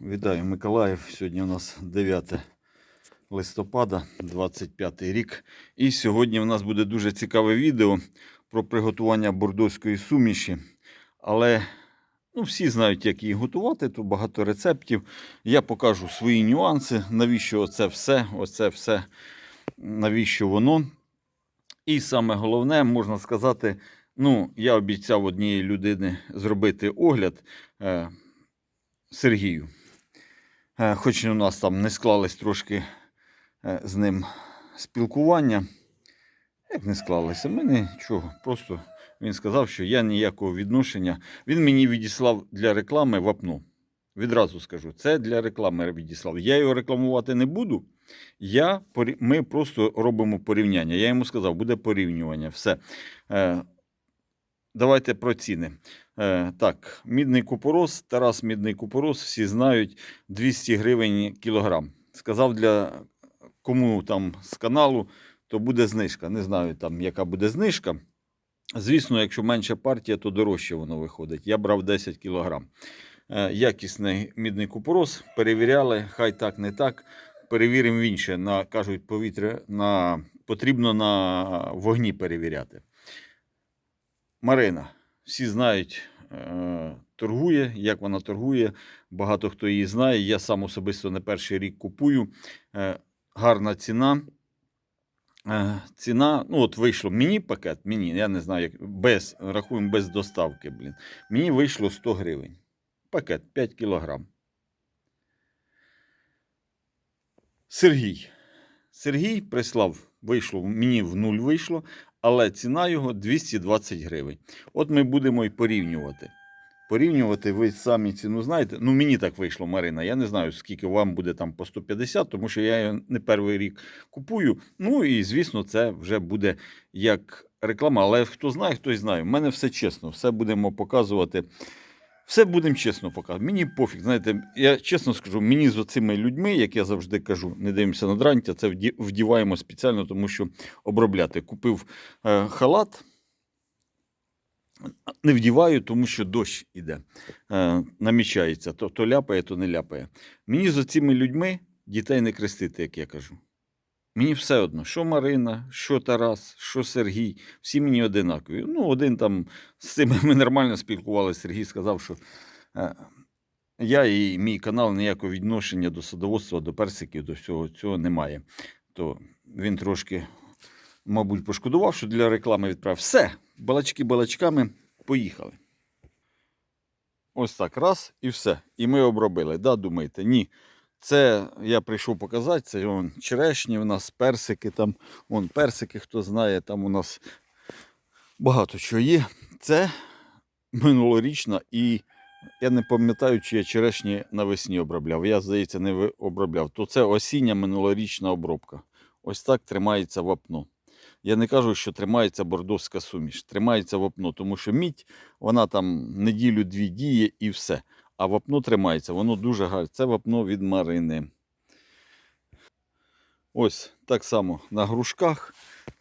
Вітаю Миколаїв. Сьогодні у нас 9 листопада, 25 рік. І сьогодні у нас буде дуже цікаве відео про приготування бордоської суміші. Але ну, всі знають, як її готувати, тут багато рецептів. Я покажу свої нюанси, навіщо це все, оце все, навіщо воно. І саме головне, можна сказати, ну, я обіцяв однієї людини зробити огляд е, Сергію. Е, Хоч у нас там не склались трошки е, з ним спілкування. Як не склалося? Ми нічого. Просто він сказав, що я ніякого відношення. Він мені відіслав для реклами вапно. Відразу скажу, це для реклами відіслав. Я його рекламувати не буду. Я, ми просто робимо порівняння. Я йому сказав, буде порівнювання. Все. Е, давайте про ціни. Е, так, мідний купорос, Тарас Мідний купорос, всі знають 200 гривень кілограм. Сказав для кому там з каналу, то буде знижка. Не знаю там, яка буде знижка. Звісно, якщо менша партія, то дорожче воно виходить. Я брав 10 кілограм. Е, якісний мідний купорос, перевіряли, хай так, не так. Перевіримо в інше. На, кажуть, повітря на, потрібно на вогні перевіряти. Марина, всі знають, е, торгує, як вона торгує. Багато хто її знає. Я сам особисто не перший рік купую. Е, гарна ціна. Е, ціна, ну от вийшло мені пакет, мені, я не знаю, як без, рахуємо без доставки, блін. Мені вийшло 100 гривень. Пакет 5 кілограм. Сергій. Сергій прислав, вийшло, мені в нуль вийшло, але ціна його 220 гривень. От ми будемо і порівнювати. Порівнювати, ви самі ціну знаєте. Ну, мені так вийшло, Марина. Я не знаю, скільки вам буде там по 150, тому що я його не перший рік купую. Ну і звісно, це вже буде як реклама. Але хто знає, хтось знає. У мене все чесно, все будемо показувати. Все будемо чесно показувати. Мені пофіг. Знаєте, я чесно скажу, мені з оцими людьми, як я завжди кажу, не дивимося на дрантя, це вдіваємо спеціально, тому що обробляти. Купив е, халат. Не вдіваю, тому що дощ іде, е, намічається. То, то ляпає, то не ляпає. Мені з оцими людьми дітей не крестити, як я кажу. Мені все одно, що Марина, що Тарас, що Сергій, всі мені одинакові. Ну, один там з цим ми нормально спілкувалися. Сергій сказав, що е, я і мій канал ніякого відношення до садоводства, до персиків, до всього цього немає. То він трошки, мабуть, пошкодував, що для реклами відправив. Все, балачки балачками, поїхали. Ось так, раз і все. І ми обробили. Да, думаєте? Ні. Це я прийшов показати, це вон, черешні, у нас персики, там, вон персики, хто знає, там у нас багато чого є. Це минулорічна і я не пам'ятаю, чи я черешні навесні обробляв. Я, здається, не обробляв. То це осіння минулорічна обробка. Ось так тримається вапно. Я не кажу, що тримається бордовська суміш. Тримається вапно, тому що мідь, вона там неділю-дві діє і все. А вапно тримається, воно дуже гарне. Це вапно від Марини. Ось так само на грушках.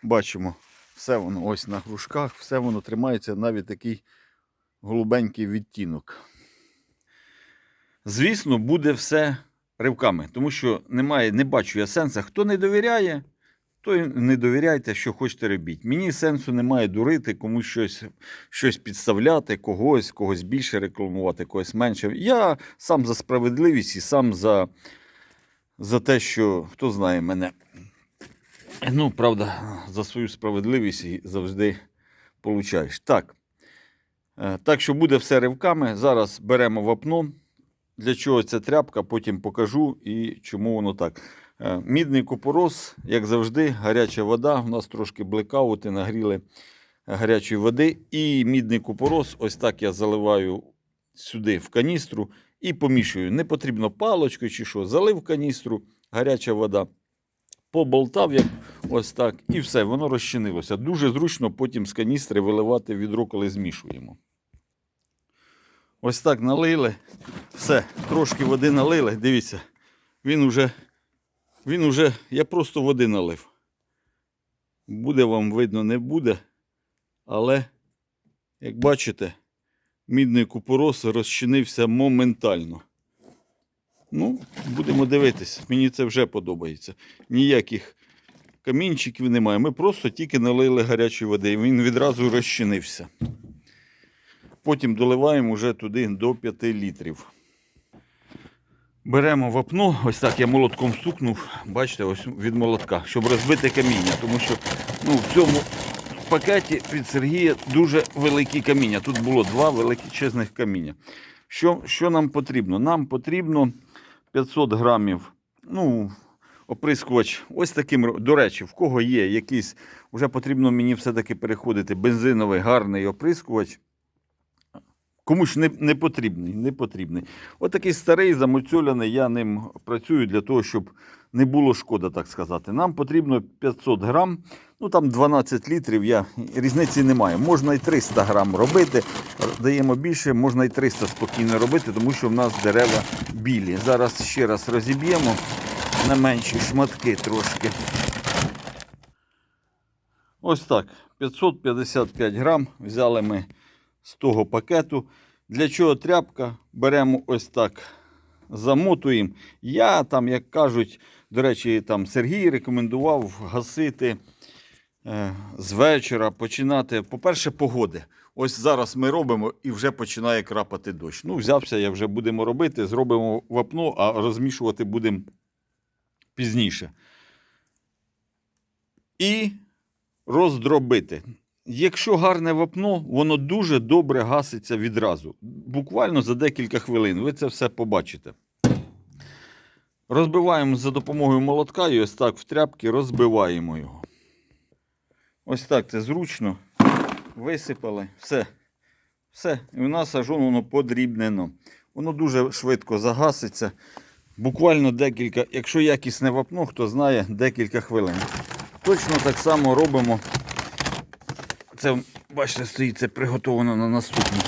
Бачимо, все воно ось на грушках, все воно тримається, навіть такий голубенький відтінок. Звісно, буде все ривками, тому що немає, не бачу я сенсу. Хто не довіряє, то не довіряйте, що хочете робіть. Мені сенсу немає дурити, комусь щось, щось підставляти, когось, когось більше рекламувати, когось менше. Я сам за справедливість і сам за, за те, що хто знає мене. Ну, правда, за свою справедливість і завжди получаєш. Так. Е, Так що буде все ривками. Зараз беремо вапно. Для чого ця тряпка, потім покажу і чому воно так. Е, Мідний купорос, як завжди, гаряча вода. У нас трошки блекаути, нагріли гарячої води. І мідний купорос, ось так я заливаю сюди в каністру і помішую. Не потрібно палочкою чи що. Залив каністру, гаряча вода. Поболтав, як ось так, і все, воно розчинилося. Дуже зручно потім з каністри виливати відро, коли змішуємо. Ось так налили. Все, трошки води налили. Дивіться, він уже, він уже, я просто води налив. Буде вам видно, не буде. Але, як бачите, мідний купорос розчинився моментально. Ну, будемо дивитись. Мені це вже подобається. Ніяких камінчиків немає. Ми просто тільки налили гарячої води, і він відразу розчинився. Потім доливаємо вже туди до 5 літрів. Беремо вапно, ось так я молотком стукнув, бачите, ось від молотка, щоб розбити каміння, тому що ну, в цьому пакеті від Сергія дуже великі каміння. Тут було два величезних каміння. Що, що нам потрібно? Нам потрібно 500 грамів, ну, оприскувач ось таким. До речі, в кого є якийсь, вже потрібно мені все-таки переходити, бензиновий гарний оприскувач. Комусь не, не потрібний, не потрібний. От такий старий, замоцюляний, я ним працюю для того, щоб не було шкода, так сказати. Нам потрібно 500 грам, ну там 12 літрів, я, різниці немає. Можна і 300 грам робити, даємо більше, можна і 300 спокійно робити, тому що в нас дерева білі. Зараз ще раз розіб'ємо на менші шматки трошки. Ось так, 555 грам взяли ми з того пакету. Для чого тряпка? Беремо ось так, замотуємо. Я там, як кажуть, до речі, там Сергій рекомендував гасити е, з вечора, починати. По-перше, погоди. Ось зараз ми робимо і вже починає крапати дощ. Ну, взявся, я вже будемо робити, зробимо вапно, а розмішувати будемо пізніше. І роздробити. Якщо гарне вапно, воно дуже добре гаситься відразу. Буквально за декілька хвилин. Ви це все побачите. Розбиваємо за допомогою молотка і ось так в тряпки розбиваємо його. Ось так це зручно. Висипали. Все. Все. І у нас аж воно подрібнено. Воно дуже швидко загаситься. Буквально декілька, якщо якісне вапно, хто знає, декілька хвилин. Точно так само робимо. Це, бачите, стоїть, це приготовано на наступну.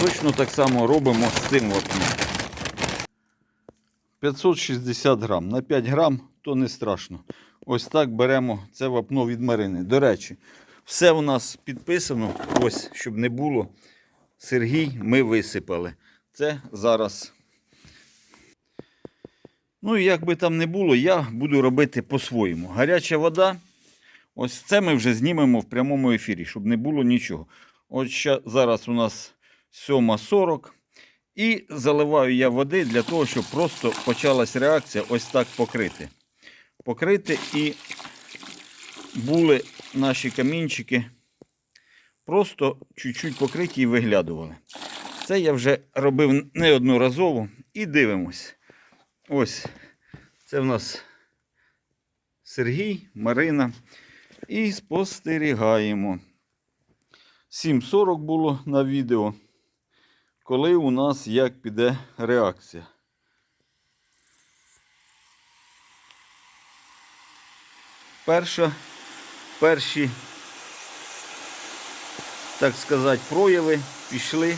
Точно так само робимо з цим вапном. 560 грам. На 5 грам то не страшно. Ось так беремо це вапно від Марини. До речі, все у нас підписано. Ось, щоб не було. Сергій ми висипали. Це зараз. Ну і як би там не було, я буду робити по-своєму. Гаряча вода. Ось це ми вже знімемо в прямому ефірі, щоб не було нічого. От ща, зараз у нас 7.40. І заливаю я води для того, щоб просто почалась реакція ось так покрити. Покрити і були наші камінчики просто чуть-чуть покриті і виглядували. Це я вже робив неодноразово. І дивимось. Ось це в нас Сергій, Марина. І спостерігаємо. 7.40 було на відео. Коли у нас як піде реакція. Перша, перші, так сказати, прояви пішли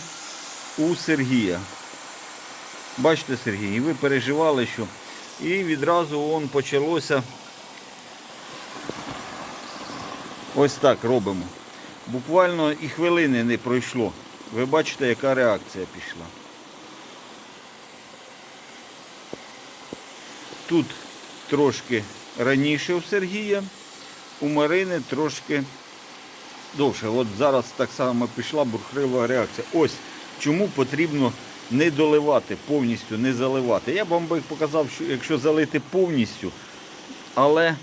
у Сергія. Бачите, Сергій, ви переживали, що. І відразу он почалося. Ось так робимо. Буквально і хвилини не пройшло. Ви бачите, яка реакція пішла. Тут трошки раніше у Сергія, у Марини трошки довше. От зараз так само пішла бурхлива реакція. Ось чому потрібно не доливати, повністю не заливати. Я б вам би показав, що якщо залити повністю, але,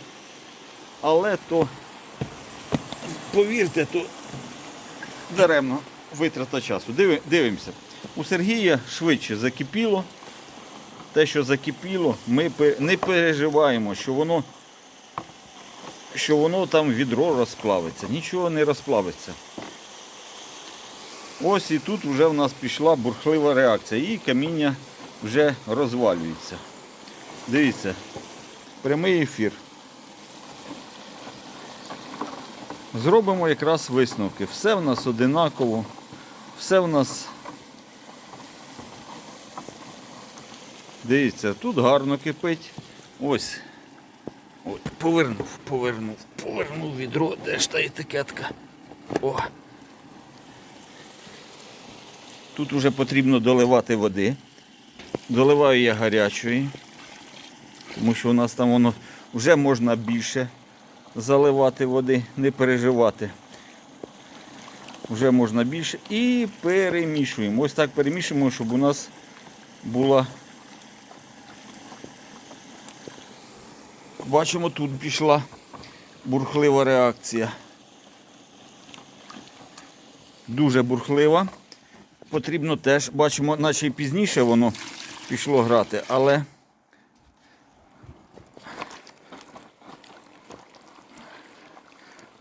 але то повірте, то даремно витрата часу. Диви, дивимося. У Сергія швидше закипіло. Те, що закипіло, ми не переживаємо, що воно, що воно там відро розплавиться. Нічого не розплавиться. Ось і тут вже в нас пішла бурхлива реакція. І каміння вже розвалюється. Дивіться, прямий ефір. Зробимо якраз висновки. Все в нас одинаково, все в нас. Дивіться, тут гарно кипить. Ось. От, повернув, повернув, повернув відро, де ж та етикетка. О. Тут вже потрібно доливати води. доливаю я гарячої, тому що у нас там воно вже можна більше заливати води, не переживати. Вже можна більше. І перемішуємо. Ось так перемішуємо, щоб у нас була. Бачимо, тут пішла бурхлива реакція. Дуже бурхлива. Потрібно теж, бачимо, наче і пізніше воно пішло грати, але.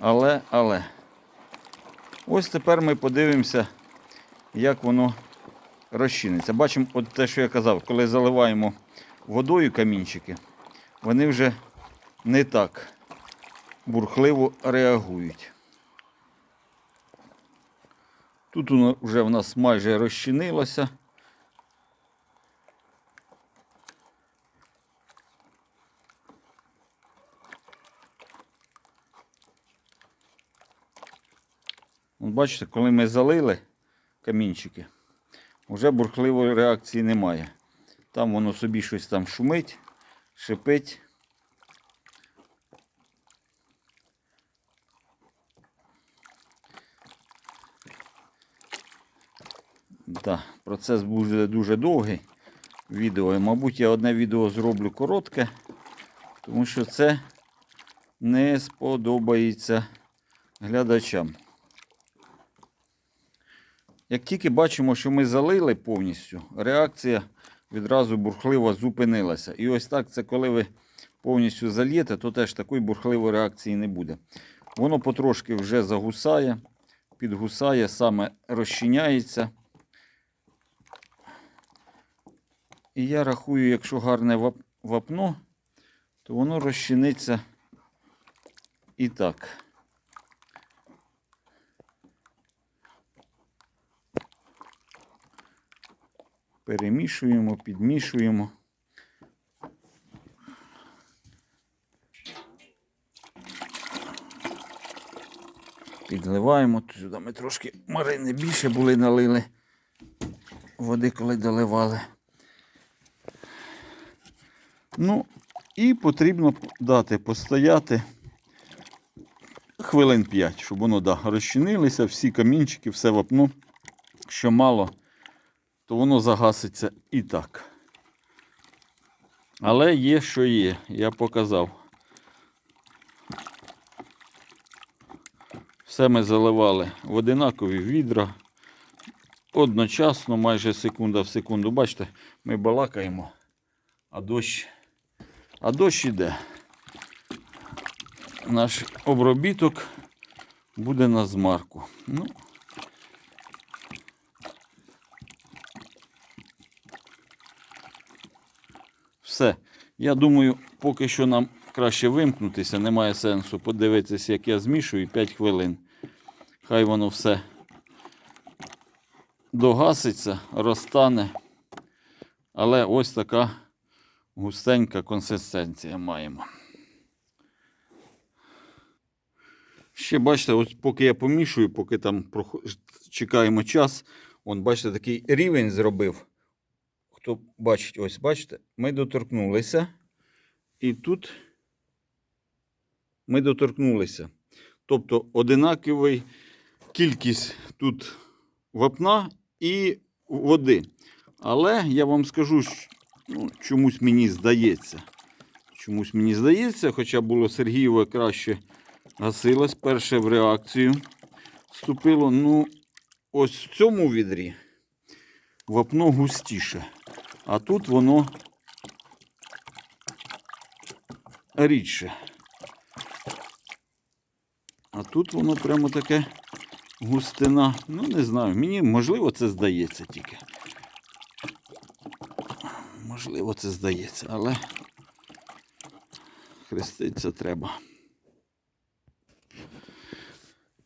Але, але. Ось тепер ми подивимося, як воно розчиниться. Бачимо, от те, що я казав, коли заливаємо водою камінчики, вони вже не так бурхливо реагують. Тут воно вже в нас майже розчинилося. Бачите, коли ми залили камінчики, вже бурхливої реакції немає. Там воно собі щось там шумить, шипить. Так, процес буде дуже довгий відео. Мабуть, я одне відео зроблю коротке, тому що це не сподобається глядачам. Як тільки бачимо, що ми залили повністю, реакція відразу бурхливо зупинилася. І ось так, це коли ви повністю зальєте, то теж такої бурхливої реакції не буде. Воно потрошки вже загусає, підгусає, саме розчиняється. І я рахую, якщо гарне вапно, то воно розчиниться і так. Перемішуємо, підмішуємо. Підливаємо. Тут Сюди ми трошки марини більше були налили води, коли доливали. Ну, і потрібно дати постояти хвилин 5, щоб воно да, розчинилися, всі камінчики, все вапно, що мало, то воно загаситься і так. Але є, що є, я показав. Все ми заливали в одинакові відра. Одночасно, майже секунда в секунду. Бачите, ми балакаємо, а дощ, а дощ іде. Наш обробіток буде на змарку. Ну, все. Я думаю, поки що нам краще вимкнутися, немає сенсу подивитися, як я змішую 5 хвилин. Хай воно все догаситься, розтане. Але ось така густенька консистенція маємо. Ще бачите, ось поки я помішую, поки там чекаємо час, он, бачите, такий рівень зробив. Хто бачить, ось бачите, ми доторкнулися. І тут ми доторкнулися. Тобто одинаковий кількість тут вапна і води. Але я вам скажу, ну, чомусь мені здається. Чомусь мені здається, хоча було Сергієве краще гасилось, перше в реакцію вступило. Ну, ось в цьому відрі вапно густіше. А тут воно рідше. А тут воно прямо таке густина. Ну, не знаю. Мені можливо це здається тільки. Можливо, це здається, але хреститься треба.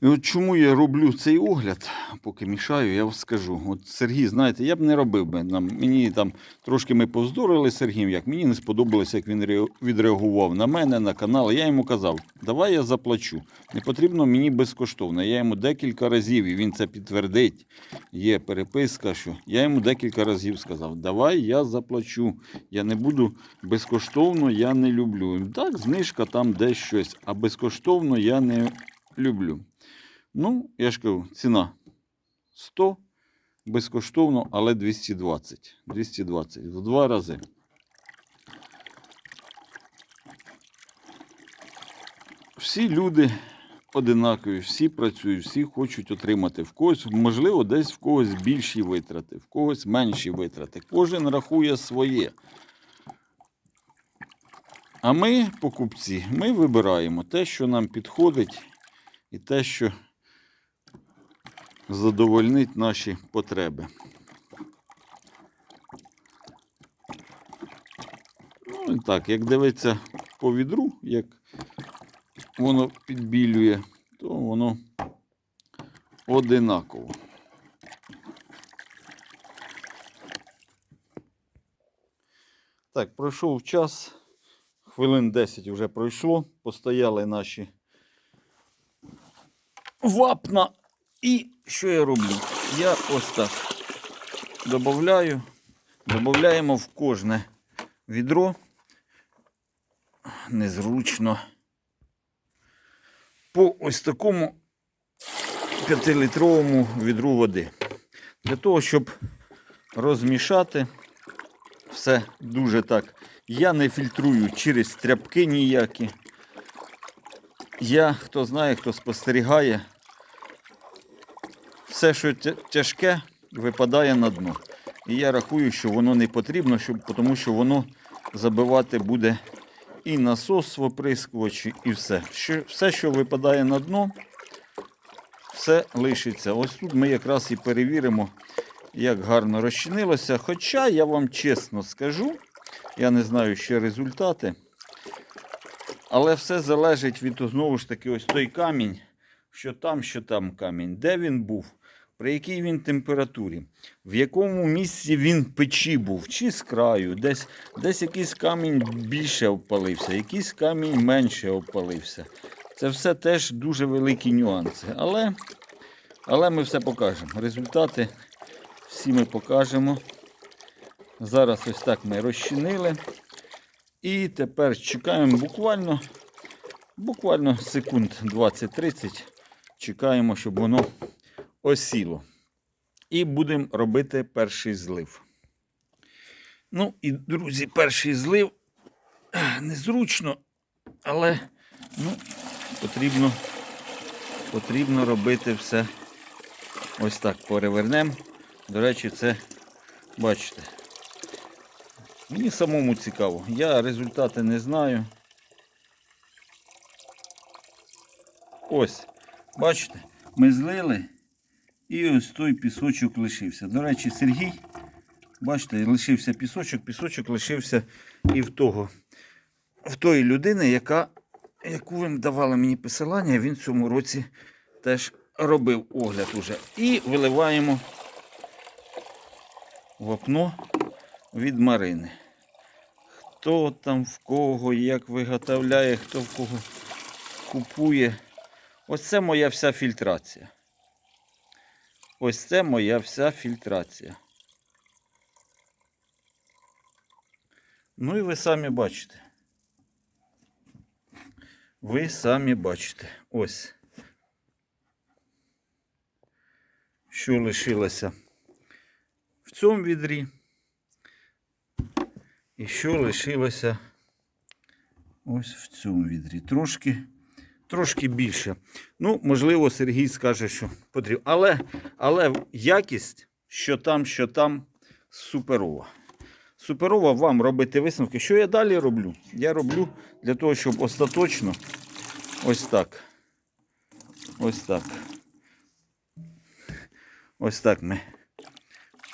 От чому я роблю цей огляд, поки мішаю, я вам скажу. От Сергій, знаєте, я б не робив би. Нам, мені там трошки ми повздорили з Сергієм, як мені не сподобалося, як він відреагував на мене, на канал. Я йому казав, давай я заплачу. Не потрібно мені безкоштовно. Я йому декілька разів, і він це підтвердить. Є переписка, що я йому декілька разів сказав, давай я заплачу. Я не буду безкоштовно, я не люблю. Так, знижка там десь щось, а безкоштовно я не люблю. Ну, я ж кажу, ціна 100 безкоштовно, але 220. 220 в два рази. Всі люди одинакові, всі працюють, всі хочуть отримати в когось, можливо, десь в когось більші витрати, в когось менші витрати. Кожен рахує своє. А ми, покупці, ми вибираємо те, що нам підходить, і те, що задовольнить наші потреби. Ну і так, як дивиться по відру, як воно підбілює, то воно одинаково. Так, пройшов час, хвилин 10 вже пройшло, постояли наші вапна. І що я роблю? Я ось так додаю, додаємо в кожне відро. Незручно. По ось такому 5-літровому відру води. Для того, щоб розмішати все дуже так. Я не фільтрую через тряпки ніякі. Я, хто знає, хто спостерігає, все, що тяжке, випадає на дно. І я рахую, що воно не потрібно, щоб, тому що воно забивати буде і насос в оприскувачі, і все. Що, все, що випадає на дно, все лишиться. Ось тут ми якраз і перевіримо, як гарно розчинилося. Хоча я вам чесно скажу, я не знаю ще результати. Але все залежить від знову ж таки ось той камінь, що там, що там камінь, де він був, при якій він температурі, в якому місці він печі був, чи з краю, десь, десь якийсь камінь більше обпалився, якийсь камінь менше обпалився. Це все теж дуже великі нюанси. Але, але ми все покажемо. Результати всі ми покажемо. Зараз ось так ми розчинили. І тепер чекаємо буквально, буквально секунд 20-30. Чекаємо, щоб воно осіло. І будемо робити перший злив. Ну і, друзі, перший злив незручно, але ну, потрібно, потрібно робити все ось так. Перевернемо. До речі, це бачите. Мені самому цікаво. Я результати не знаю. Ось, бачите, ми злили і ось той пісочок лишився. До речі, Сергій, бачите, лишився пісочок, пісочок лишився і в того, в тої людини, яка, яку ви давали мені посилання, він в цьому році теж робив огляд уже. І виливаємо вапно від Марини. Хто там в кого, як виготовляє, хто в кого купує. Ось це моя вся фільтрація. Ось це моя вся фільтрація. Ну і ви самі бачите. Ви самі бачите. Ось. Що лишилося в цьому відрі. І що лишилося ось в цьому відрі. Трошки, трошки більше. Ну, можливо, Сергій скаже, що потрібно. Але, але якість, що там, що там, суперова. Суперова вам робити висновки. Що я далі роблю? Я роблю для того, щоб остаточно ось так. Ось так. Ось так ми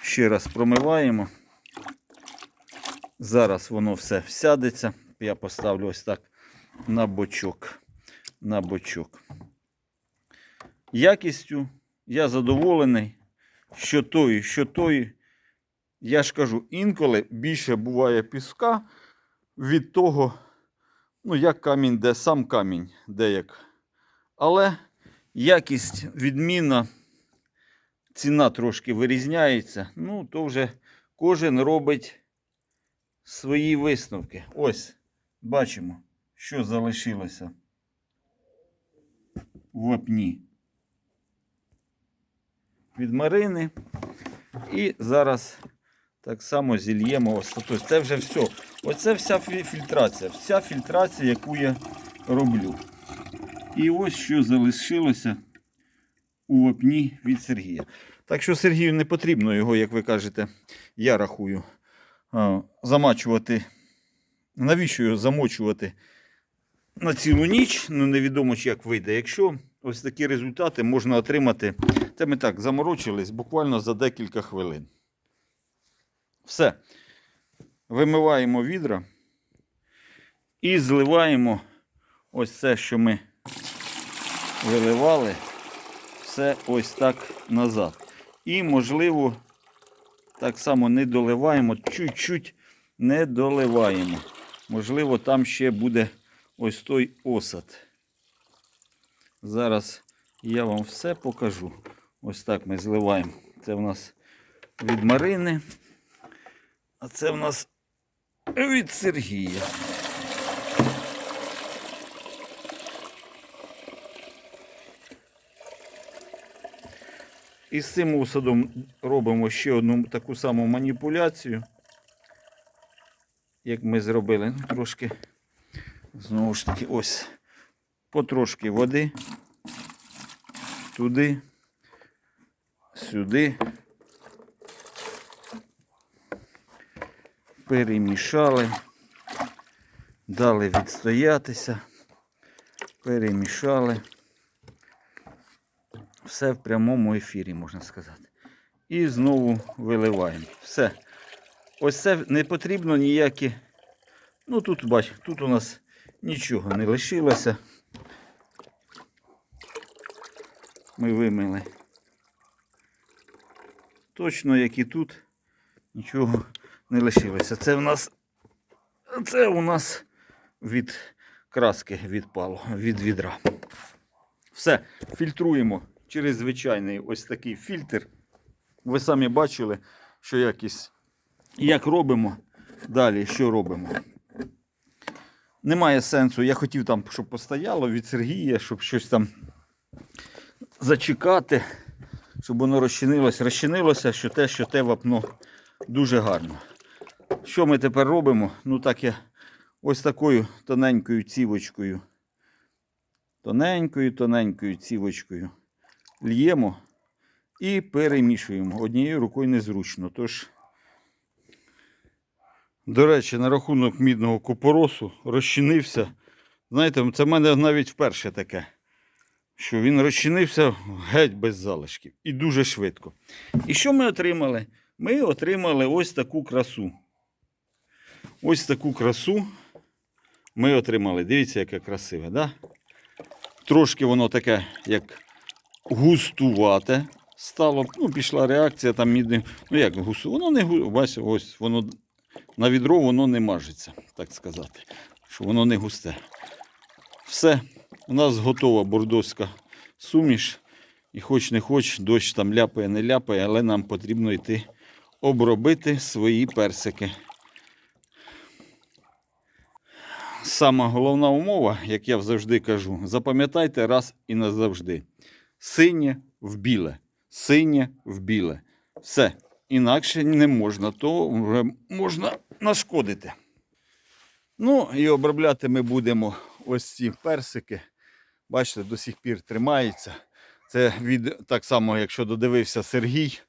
ще раз промиваємо. Зараз воно все всядеться. Я поставлю ось так на бочок. На бочок. Якістю я задоволений, що тої, що тої. Я ж кажу, інколи більше буває піска від того, ну, як камінь, де сам камінь, де як. Але якість відмінна, ціна трошки вирізняється. Ну, то вже кожен робить свої висновки. Ось, бачимо, що залишилося вапні від Марини. І зараз так само зільємо остаточно. Це вже все. Оце вся фільтрація. Вся фільтрація, яку я роблю. І ось що залишилося у вапні від Сергія. Так що Сергію не потрібно його, як ви кажете, я рахую, замачувати. Навіщо його замочувати на цілу ніч? Ну, невідомо, чи як вийде. Якщо ось такі результати можна отримати, це ми так заморочились буквально за декілька хвилин. Все. Вимиваємо відра і зливаємо ось це, що ми виливали, все ось так назад. І, можливо, так само не доливаємо, чуть-чуть не доливаємо. Можливо, там ще буде ось той осад. Зараз я вам все покажу. Ось так ми зливаємо. Це в нас від Марини. А це в нас від Сергія. І з цим осадом робимо ще одну таку саму маніпуляцію, як ми зробили. Ну, трошки, знову ж таки, ось потрошки води. Туди, сюди. Перемішали, дали відстоятися, перемішали. Все в прямому ефірі, можна сказати. І знову виливаємо. Все. Ось це не потрібно ніякі. Ну тут бач, тут у нас нічого не лишилося. Ми вимили. Точно, як і тут, нічого не лишилося. Це у нас, це у нас від краски відпало, від відра. Все, фільтруємо через звичайний ось такий фільтр. Ви самі бачили, що якість. Як робимо, далі що робимо. Немає сенсу. Я хотів там, щоб постояло від Сергія, щоб щось там зачекати, щоб воно розчинилося. Розчинилося, що те, що те вапно дуже гарно. Що ми тепер робимо? Ну так я ось такою тоненькою цівочкою. Тоненькою, тоненькою цівочкою л'ємо і перемішуємо. Однією рукою незручно. Тож, до речі, на рахунок мідного купоросу розчинився. Знаєте, це в мене навіть вперше таке, що він розчинився геть без залишків і дуже швидко. І що ми отримали? Ми отримали ось таку красу. Ось таку красу ми отримали. Дивіться, яке красиве, да? Трошки воно таке, як густувате стало. Ну, пішла реакція там мідним. Ну як густу? Воно не гу- Бачите, ось воно на відро воно не мажеться, так сказати. Що воно не густе. Все, у нас готова бордоська суміш. І хоч не хоч, дощ там ляпає, не ляпає, але нам потрібно йти обробити свої персики. Сама головна умова, як я завжди кажу, запам'ятайте раз і назавжди. Синє в біле. Синє в біле. Все. Інакше не можна, то вже можна нашкодити. Ну і обробляти ми будемо ось ці персики. Бачите, до сих пір тримається. Це від так само, якщо додивився Сергій,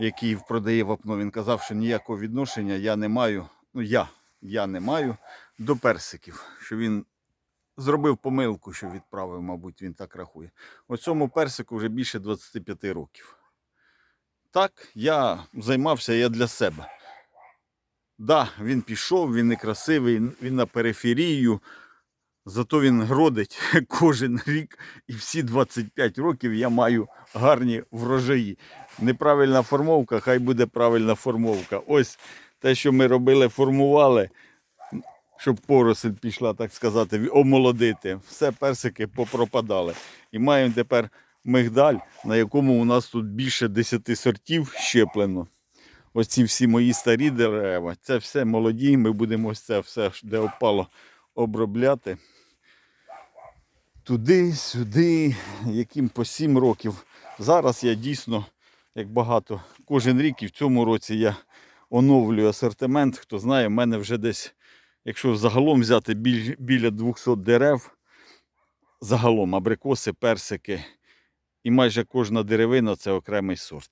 який продає вапно, він казав, що ніякого відношення я не маю. Ну, я, я не маю до персиків, що він зробив помилку, що відправив, мабуть, він так рахує. Оцьому персику вже більше 25 років. Так, я займався я для себе. Да, він пішов, він некрасивий, він на периферію. Зато він гродить кожен рік, і всі 25 років я маю гарні врожаї. Неправильна формовка, хай буде правильна формовка. Ось те, що ми робили, формували, щоб поросль пішла, так сказати, омолодити. Все персики попропадали. І маємо тепер мигдаль, на якому у нас тут більше 10 сортів щеплено. Ось ці всі мої старі дерева. Це все молоді. Ми будемо ось це все, де опало, обробляти. Туди, сюди, яким по 7 років. Зараз я дійсно, як багато, кожен рік і в цьому році я оновлюю асортимент. Хто знає, в мене вже десь, якщо загалом взяти біля 200 дерев, загалом абрикоси, персики, і майже кожна деревина це окремий сорт.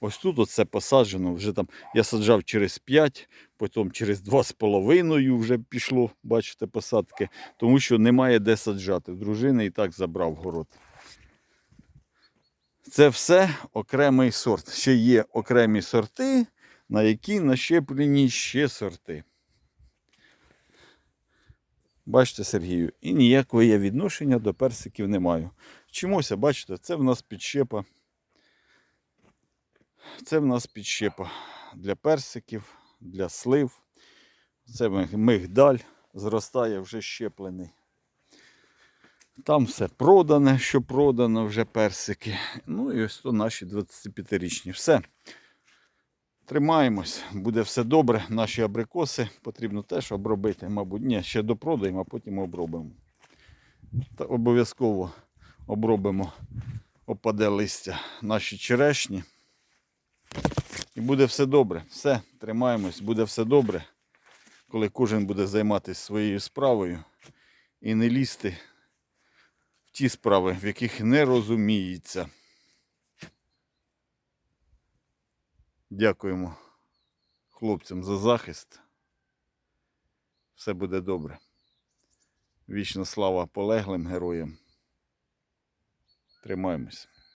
Ось тут оце посаджено, вже там я саджав через 5, потім через 2,5 вже пішло, бачите, посадки, тому що немає де саджати. Дружина і так забрав город. Це все окремий сорт. Ще є окремі сорти, на які нащеплені ще сорти. Бачите, Сергію, і ніякого я відношення до персиків не маю. Чомуся, бачите, це в нас підщепа. Це в нас підщепа для персиків, для слив. Це мигдаль зростає вже щеплений. Там все продане, що продано вже персики. Ну і ось то наші 25-річні. Все. Тримаємось, буде все добре. Наші абрикоси потрібно теж обробити. Мабуть, ні, ще допродаємо, а потім обробимо. Та обов'язково обробимо, опаде листя наші черешні. І буде все добре. Все, тримаємось, буде все добре, коли кожен буде займатися своєю справою і не лізти в ті справи, в яких не розуміється. Дякуємо хлопцям за захист. Все буде добре. Вічна слава полеглим героям. Тримаємось.